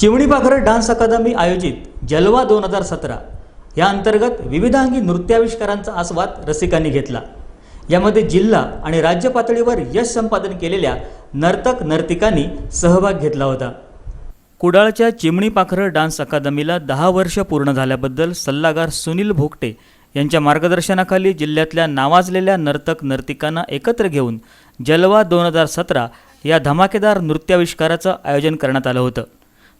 चिमणीपाखर dance अकादमी आयोजित जलवा दोन हजार सतरा. या अंतर्गत विविधांगी नृत्याविष्कारांचा आस्वाद रसिकांनी घेतला. यामध्ये जिल्हा आणि राज्य पातळीवर यश संपादन केलेल्या नर्तक नर्तिकांनी सहभाग घेतला होता. कुडाळच्या चिमणी पाखरं डान्स अकादमीला दहा वर्ष पूर्ण झाल्याबद्दल सल्लागार सुनील भोगटे यांच्या मार्गदर्शनाखाली जिल्ह्यातल्या नावाजलेल्या नर्तक नर्तिकांना एकत्र घेऊन जलवा दोन हजार सतरा या धमाकेदार नृत्याविष्काराचं आयोजन करण्यात आलं होतं.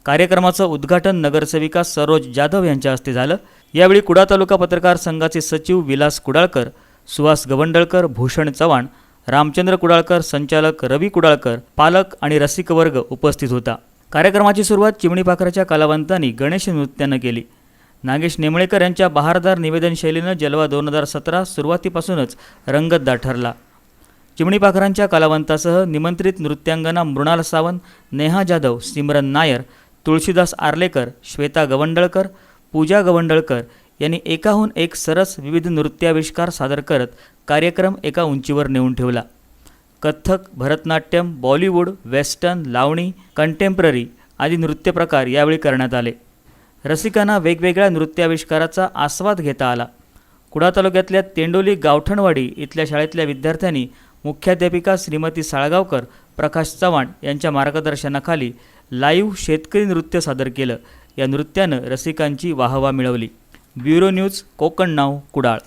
कार्यक्रमाचं उद्घाटन नगरसेविका सरोज जाधव यांच्या हस्ते झालं. यावेळी कुडा तालुका पत्रकार संघाचे सचिव विलास कुडाळकर सुहास गवंडळकर भूषण चव्हाण रामचंद्र कुडाळकर संचालक रवी कुडाळकर पालक आणि रसिक वर्ग उपस्थित होता. कार्यक्रमाची सुरुवात चिमणी पाखराच्या कलावंतांनी गणेश नृत्यानं केली. नागेश नेमळेकर यांच्या बहारदार निवेदन शैलीनं जलवा दोन हजार सतरा सुरुवातीपासूनच रंगतदार ठरला. चिमणी पाखरांच्या कलावंतासह निमंत्रित नृत्यांगना मृणाल सावंत नेहा जाधव सिमरन नायर तुळशीदास आर्लेकर श्वेता गवंडळकर पूजा गवंडळकर यांनी एकाहून एक सरस विविध नृत्याविष्कार सादर करत कार्यक्रम एका उंचीवर नेऊन ठेवला. Kathak Bharatanatyam Bollywood western Lavani contemporary आदी नृत्यप्रकार यावेळी करण्यात आले. रसिकांना वेगवेगळ्या नृत्याविष्काराचा आस्वाद घेता आला. कुडा तालुक्यातल्या तेंडोली गावठणवाडी इथल्या शाळेतल्या विद्यार्थ्यांनी मुख्याध्यापिका श्रीमती साळगावकर प्रकाश चव्हाण यांच्या मार्गदर्शनाखाली लाईव्ह शेतकरी नृत्य सादर केलं. या नृत्यानं रसिकांची वाहवा मिळवली. ब्युरो न्यूज कोकण नाव कुडाळ.